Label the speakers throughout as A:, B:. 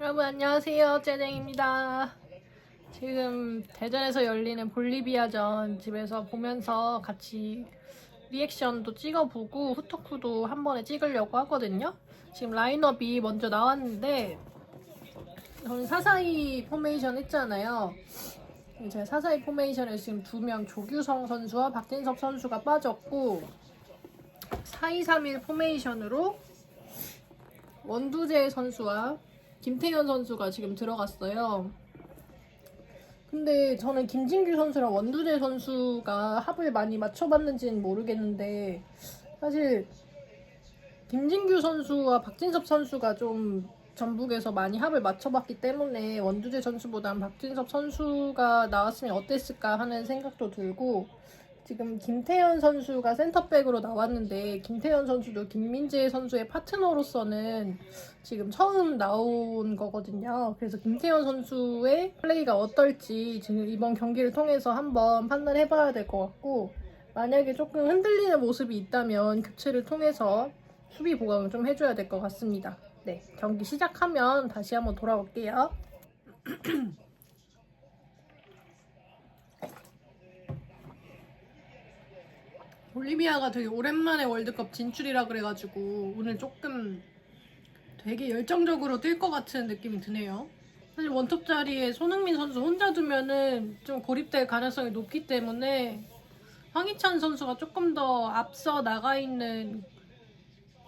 A: 여러분 안녕하세요. 재댕입니다. 지금 대전에서 열리는 볼리비아전 집에서 보면서 같이 리액션도 찍어보고 후토크도 한 번에 찍으려고 하거든요. 지금 라인업이 먼저 나왔는데 저는 사사이 포메이션 했잖아요. 제가 사사이 포메이션에 지금 두 명 조규성 선수와 박진섭 선수가 빠졌고 4-2-3-1 포메이션으로 원두재 선수와 김태현 선수가 지금 들어갔어요. 근데 저는 김진규 선수랑 원두재 선수가 합을 많이 맞춰봤는지는 모르겠는데 사실 김진규 선수와 박진섭 선수가 좀 전북에서 많이 합을 맞춰봤기 때문에 원두재 선수보단 박진섭 선수가 나왔으면 어땠을까 하는 생각도 들고 지금 김태현 선수가 센터백으로 나왔는데 김태현 선수도 김민재 선수의 파트너로서는 지금 처음 나온 거거든요. 그래서 김태현 선수의 플레이가 어떨지 지금 이번 경기를 통해서 한번 판단해 봐야 될 것 같고 만약에 조금 흔들리는 모습이 있다면 교체를 통해서 수비 보강을 좀 해줘야 될 것 같습니다. 네, 경기 시작하면 다시 한번 돌아올게요. 볼리비아가 되게 오랜만에 월드컵 진출이라 그래가지고 오늘 조금 되게 열정적으로 뛸 것 같은 느낌이 드네요. 사실 원톱 자리에 손흥민 선수 혼자 두면은 좀 고립될 가능성이 높기 때문에 황희찬 선수가 조금 더 앞서 나가 있는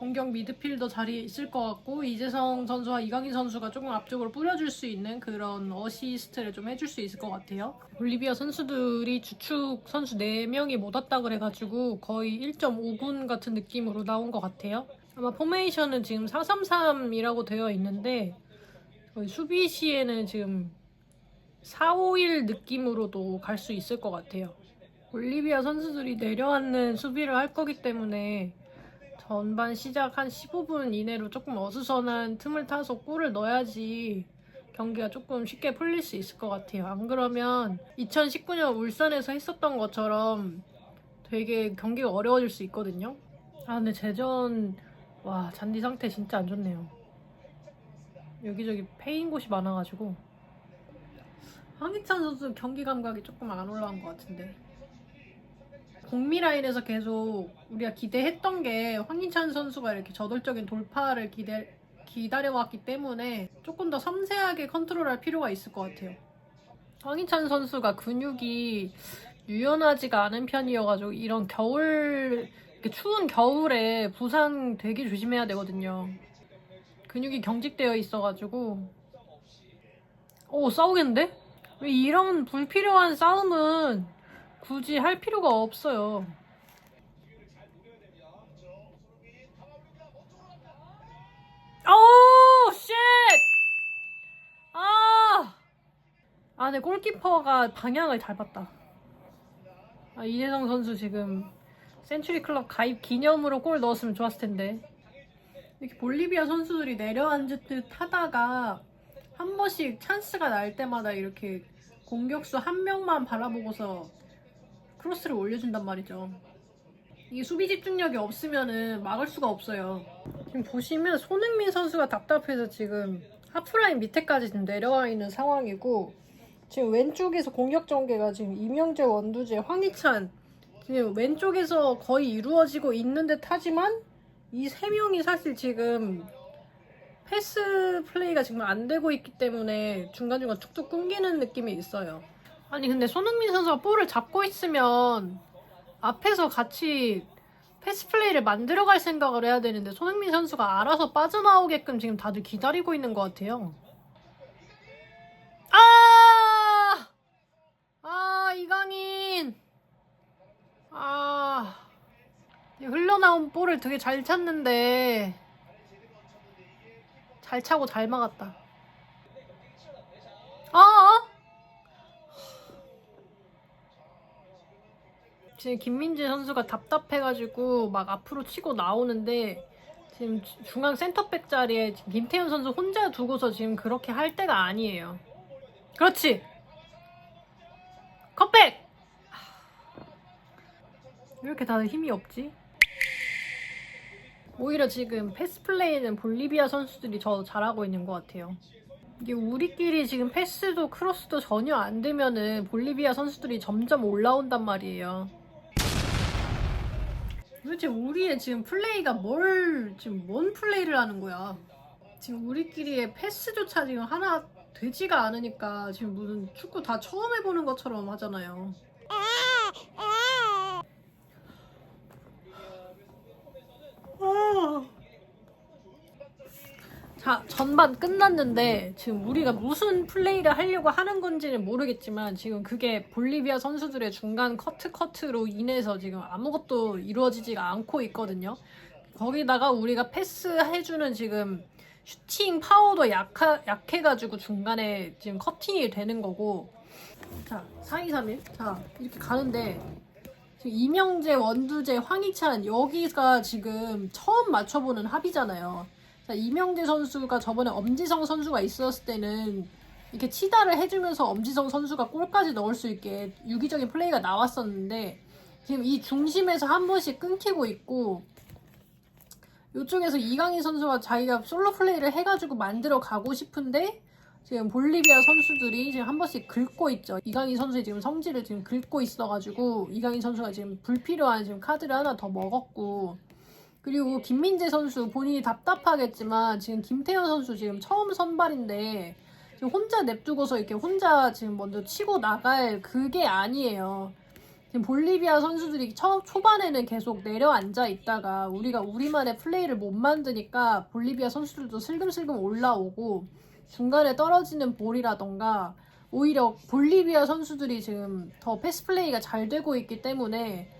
A: 공격 미드필더 자리에 있을 것 같고 이재성 선수와 이강인 선수가 조금 앞쪽으로 뿌려줄 수 있는 그런 어시스트를 좀 해줄 수 있을 것 같아요. 볼리비아 선수들이 주축 선수 4명이 못 왔다 그래가지고 거의 1.5군 같은 느낌으로 나온 것 같아요. 아마 포메이션은 지금 433이라고 되어 있는데 수비 시에는 지금 451 느낌으로도 갈 수 있을 것 같아요. 볼리비아 선수들이 내려앉는 수비를 할 거기 때문에 전반 시작 한 15분 이내로 조금 어수선한 틈을 타서 골을 넣어야지 경기가 조금 쉽게 풀릴 수 있을 것 같아요. 안 그러면 2019년 울산에서 했었던 것처럼 되게 경기가 어려워질 수 있거든요. 아 근데 제전 와 잔디 상태 진짜 안 좋네요. 여기저기 패인 곳이 많아가지고 황희찬 선수 경기 감각이 조금 안 올라간 것 같은데. 공미 라인에서 계속 우리가 기대했던 게 황희찬 선수가 이렇게 저돌적인 돌파를 기대, 기다려왔기 때문에 조금 더 섬세하게 컨트롤할 필요가 있을 것 같아요. 황희찬 선수가 근육이 유연하지가 않은 편이어가지고 이런 겨울, 추운 겨울에 부상 되게 조심해야 되거든요. 근육이 경직되어 있어가지고 오 싸우겠는데? 왜 이런 불필요한 싸움은 굳이 할 필요가 없어요. 오, 쉣! 아! 아, 네, 골키퍼가 방향을 잘 봤다. 아, 이재성 선수 지금 센츄리 클럽 가입 기념으로 골 넣었으면 좋았을 텐데. 이렇게 볼리비아 선수들이 내려앉을 듯 하다가 한 번씩 찬스가 날 때마다 이렇게 공격수 한 명만 바라보고서 크로스를 올려준단 말이죠. 이게 수비 집중력이 없으면은 막을 수가 없어요. 지금 보시면 손흥민 선수가 답답해서 지금 하프라인 밑에까지 지금 내려와 있는 상황이고 지금 왼쪽에서 공격 전개가 지금 이명재, 원두재, 황희찬 지금 왼쪽에서 거의 이루어지고 있는 듯 하지만 이 세 명이 사실 지금 패스 플레이가 지금 안 되고 있기 때문에 중간중간 툭툭 끊기는 느낌이 있어요. 아니 근데 손흥민 선수가 볼을 잡고 있으면 앞에서 같이 패스 플레이를 만들어갈 생각을 해야 되는데 손흥민 선수가 알아서 빠져나오게끔 지금 다들 기다리고 있는 것 같아요. 아! 아, 이강인! 아. 이 흘러나온 볼을 되게 잘 찼는데 잘 차고 잘 막았다. 아! 지금 김민재 선수가 답답해가지고 막 앞으로 치고 나오는데 지금 주- 중앙 센터백 자리에 김태현 선수 혼자 두고서 지금 그렇게 할 때가 아니에요. 그렇지. 하, 왜 이렇게 다들 힘이 없지? 오히려 지금 패스 플레이는 볼리비아 선수들이 더 잘하고 있는 것 같아요. 이게 우리끼리 지금 패스도 크로스도 전혀 안 되면은 볼리비아 선수들이 점점 올라온단 말이에요. 도대체 우리의 지금 플레이가 뭘 지금 뭔 플레이를 하는 거야? 지금 우리끼리의 패스조차 지금 하나 되지가 않으니까 지금 무슨 축구 다 처음 해보는 것처럼 하잖아요. 아. 자, 전반 끝났는데 지금 우리가 무슨 플레이를 하려고 하는 건지는 모르겠지만 지금 그게 볼리비아 선수들의 중간 커트 커트로 인해서 지금 아무것도 이루어지지가 않고 있거든요. 거기다가 우리가 패스해주는 지금 슈팅 파워도 약하, 약해가지고 중간에 지금 커팅이 되는 거고 자, 4231. 자, 이렇게 가는데 지금 이명재, 원두재, 황희찬 여기가 지금 처음 맞춰보는 합이잖아요. 자, 이명재 선수가 저번에 엄지성 선수가 있었을 때는 이렇게 치다를 해주면서 엄지성 선수가 골까지 넣을 수 있게 유기적인 플레이가 나왔었는데 지금 이 중심에서 한 번씩 끊기고 있고 이쪽에서 이강인 선수가 자기가 솔로 플레이를 해가지고 만들어 가고 싶은데 지금 볼리비아 선수들이 지금 한 번씩 긁고 있죠. 이강인 선수의 지금 성질을 지금 긁고 있어가지고 이강인 선수가 지금 불필요한 지금 카드를 하나 더 먹었고 그리고 김민재 선수 본인이 답답하겠지만 지금 김태현 선수 지금 처음 선발인데 지금 혼자 냅두고서 이렇게 혼자 지금 먼저 치고 나갈 그게 아니에요. 지금 볼리비아 선수들이 처음 초반에는 계속 내려앉아 있다가 우리가 우리만의 플레이를 못 만드니까 볼리비아 선수들도 슬금슬금 올라오고 중간에 떨어지는 볼이라던가 오히려 볼리비아 선수들이 지금 더 패스 플레이가 잘 되고 있기 때문에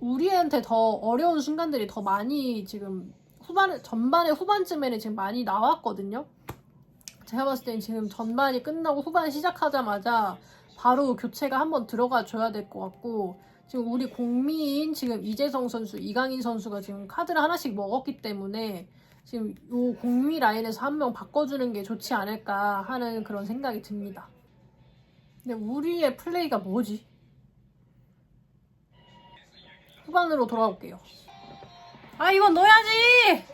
A: 우리한테 더 어려운 순간들이 더 많이 지금 후반 전반에 후반쯤에는 지금 많이 나왔거든요. 제가 봤을 땐 지금 전반이 끝나고 후반 시작하자마자 바로 교체가 한번 들어가 줘야 될 것 같고 지금 우리 공미인 지금 이재성 선수, 이강인 선수가 지금 카드를 하나씩 먹었기 때문에 지금 요 공미 라인에서 한 명 바꿔주는 게 좋지 않을까 하는 그런 생각이 듭니다. 근데 우리의 플레이가 뭐지? 후반으로 돌아올게요. 아 이건 넣어야지!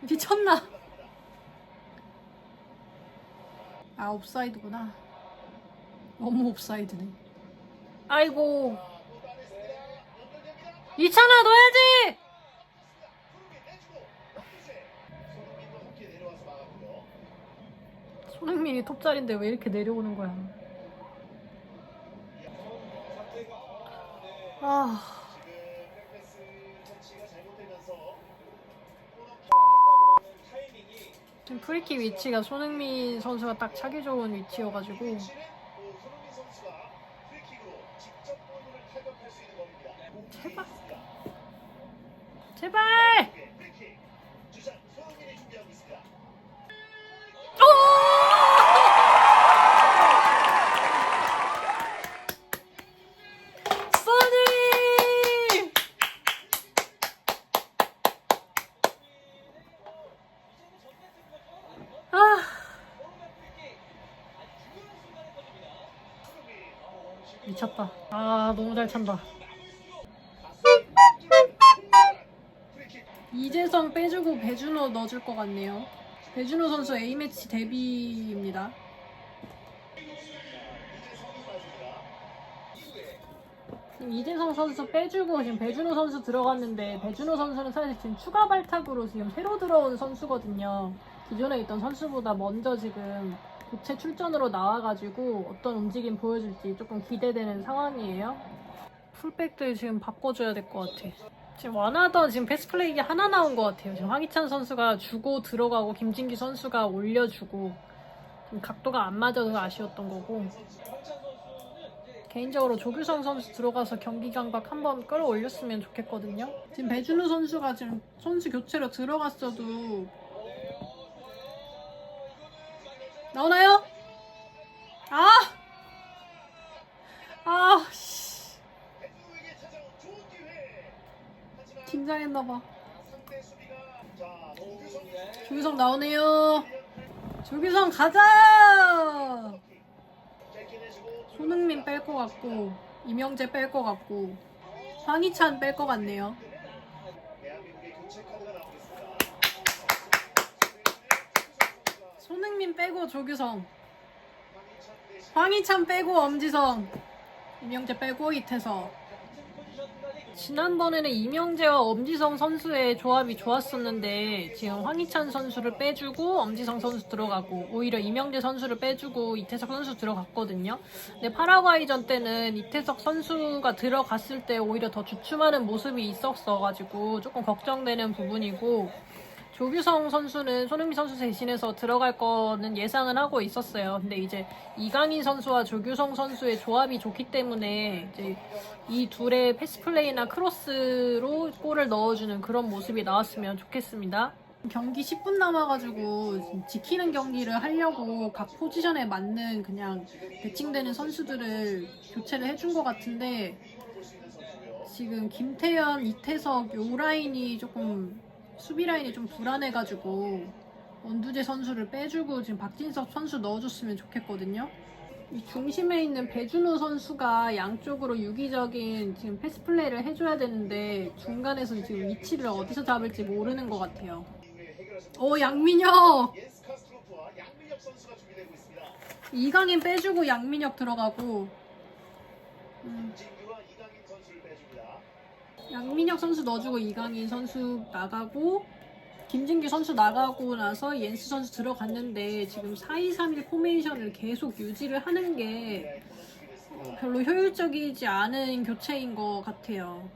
A: 미쳤나? 아 옵사이드구나. 너무 옵사이드네. 아이고. 이찬아 넣어야지! 손흥민이 톱자리인데 왜 이렇게 내려오는 거야? 아. 지금 프리킥 위치가 손흥민 선수가 딱 차기 좋은 위치여가지고. 제발! 제발 잘 찬다. 이재성 빼주고 배준호 넣어줄 것 같네요. 배준호 선수 A매치 데뷔입니다. 지금 이재성 선수 빼주고 지금 배준호 선수 들어갔는데 배준호 선수는 사실 지금 추가 발탁으로 지금 새로 들어온 선수거든요. 기존에 있던 선수보다 먼저 지금 교체 출전으로 나와가지고 어떤 움직임 보여줄지 조금 기대되는 상황이에요. 풀백들 지금 바꿔줘야 될 것 같아. 지금 원하던 지금 패스 플레이가 하나 나온 것 같아요. 지금 황희찬 선수가 주고 들어가고 김진기 선수가 올려주고 좀 각도가 안 맞아서 아쉬웠던 거고 개인적으로 조규성 선수 들어가서 경기 감각 한번 끌어올렸으면 좋겠거든요. 지금 배준호 선수가 지금 선수 교체로 들어갔어도 나오나요? 아! 아, 씨. 긴장했나봐. 조규성 나오네요. 조규성 가자! 손흥민 뺄 것 같고, 이명재 뺄 것 같고, 황희찬 뺄 것 같네요. 손흥민 빼고 조규성. 황희찬 빼고 엄지성. 이명재 빼고 이태석. 지난번에는 이명재와 엄지성 선수의 조합이 좋았었는데 지금 황희찬 선수를 빼주고 엄지성 선수 들어가고 오히려 이명재 선수를 빼주고 이태석 선수 들어갔거든요. 근데 파라과이전 때는 이태석 선수가 들어갔을 때 오히려 더 주춤하는 모습이 있었어가지고 조금 걱정되는 부분이고 조규성 선수는 손흥민 선수 대신해서 들어갈 거는 예상은 하고 있었어요. 근데 이제 이강인 선수와 조규성 선수의 조합이 좋기 때문에 이제 이 둘의 패스 플레이나 크로스로 골을 넣어주는 그런 모습이 나왔으면 좋겠습니다. 경기 10분 남아가지고 지키는 경기를 하려고 각 포지션에 맞는 그냥 배칭되는 선수들을 교체를 해준 것 같은데 지금 김태현, 이태석 요 라인이 조금 수비 라인이 좀 불안해가지고 원두재 선수를 빼주고 지금 박진석 선수 넣어줬으면 좋겠거든요. 이 중심에 있는 배준호 선수가 양쪽으로 유기적인 지금 패스 플레이를 해줘야 되는데 중간에서 지금 위치를 어디서 잡을지 모르는 것 같아요. 오 양민혁 이강인 빼주고 양민혁 들어가고 음, 양민혁 선수 넣어주고 이강인 선수 나가고 김진규 선수 나가고 나서 옌스 선수 들어갔는데 지금 4-2-3-1 포메이션을 계속 유지를 하는 게 어, 별로 효율적이지 않은 교체인 것 같아요.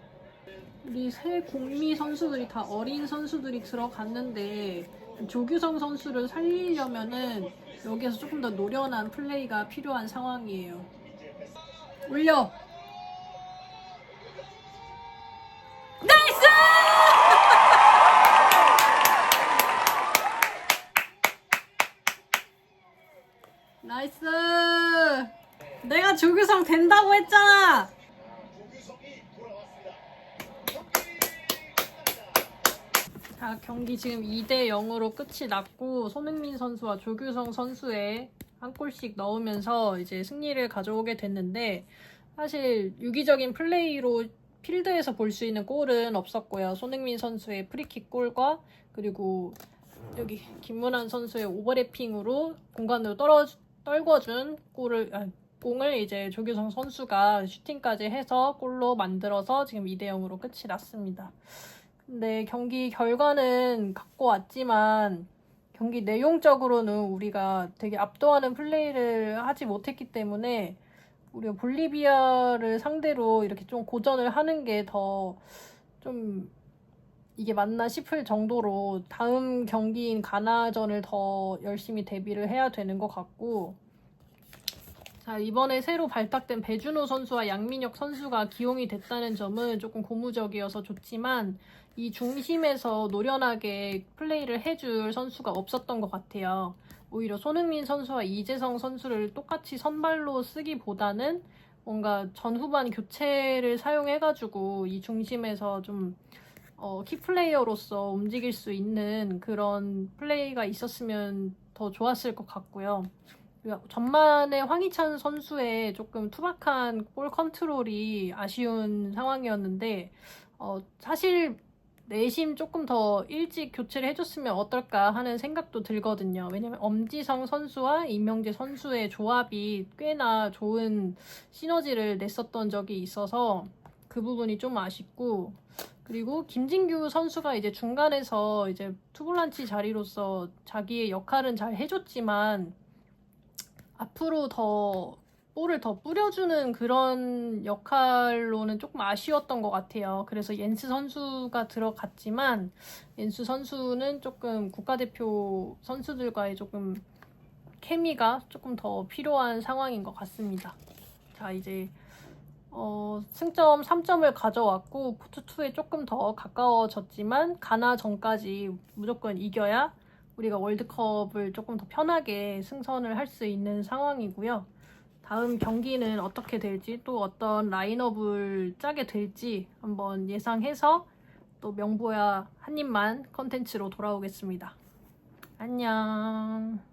A: 우리 새 공미 선수들이 다 어린 선수들이 들어갔는데 조규성 선수를 살리려면은 여기에서 조금 더 노련한 플레이가 필요한 상황이에요. 올려! 나이스! 내가 조규성 된다고 했잖아! 자, 경기 지금 2대 0으로 끝이 났고 손흥민 선수와 조규성 선수의 한 골씩 넣으면서 이제 승리를 가져오게 됐는데 사실 유기적인 플레이로 필드에서 볼 수 있는 골은 없었고요. 손흥민 선수의 프리킥 골과 그리고 여기 김문환 선수의 오버래핑으로 공간으로 떨어 떨궈준 골을 아, 공을 이제 조규성 선수가 슈팅까지 해서 골로 만들어서 지금 2대 0으로 끝이 났습니다. 근데 경기 결과는 갖고 왔지만 경기 내용적으로는 우리가 되게 압도하는 플레이를 하지 못했기 때문에 우리가 볼리비아를 상대로 이렇게 좀 고전을 하는 게 더 좀 이게 맞나 싶을 정도로 다음 경기인 가나전을 더 열심히 대비를 해야 되는 것 같고 자, 이번에 새로 발탁된 배준호 선수와 양민혁 선수가 기용이 됐다는 점은 조금 고무적이어서 좋지만 이 중심에서 노련하게 플레이를 해줄 선수가 없었던 것 같아요. 오히려 손흥민 선수와 이재성 선수를 똑같이 선발로 쓰기보다는 뭔가 전후반 교체를 사용해가지고 이 중심에서 좀 어, 키플레이어로서 움직일 수 있는 그런 플레이가 있었으면 더 좋았을 것 같고요. 그리고 전반에 황희찬 선수의 조금 투박한 볼 컨트롤이 아쉬운 상황이었는데 어, 사실 내심 조금 더 일찍 교체를 해줬으면 어떨까 하는 생각도 들거든요. 왜냐면 엄지성 선수와 임명재 선수의 조합이 꽤나 좋은 시너지를 냈었던 적이 있어서 그 부분이 좀 아쉽고 그리고 김진규 선수가 이제 중간에서 이제 투볼란치 자리로서 자기의 역할은 잘 해줬지만 앞으로 더 볼을 더 뿌려주는 그런 역할로는 조금 아쉬웠던 것 같아요. 그래서 옌스 선수가 들어갔지만 옌스 선수는 조금 국가대표 선수들과의 조금 케미가 조금 더 필요한 상황인 것 같습니다. 자 이제 어, 승점 3점을 가져왔고 포트2에 조금 더 가까워졌지만 가나 전까지 무조건 이겨야 우리가 월드컵을 조금 더 편하게 승선을 할 수 있는 상황이고요. 다음 경기는 어떻게 될지 또 어떤 라인업을 짜게 될지 한번 예상해서 또 명보야 한 입만 컨텐츠로 돌아오겠습니다. 안녕.